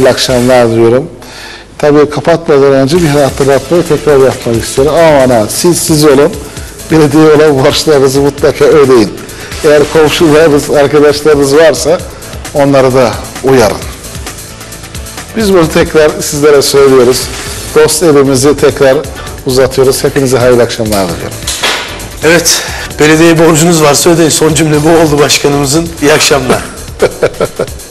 hayırlı akşamlar diliyorum. Tabii kapatmadan önce bir hatırlatmayı tekrar yapmak istiyorum. Aman ha siz siz olun. Belediye olan borçlarınızı mutlaka ödeyin. Eğer komşularınız, arkadaşlarınız varsa onları da uyarın. Biz bunu tekrar sizlere söylüyoruz. Dost elimizi tekrar uzatıyoruz. Hepinize hayırlı akşamlar diliyorum. Evet, belediye borcunuz varsa ödeyin. Son cümle bu oldu başkanımızın. İyi akşamlar.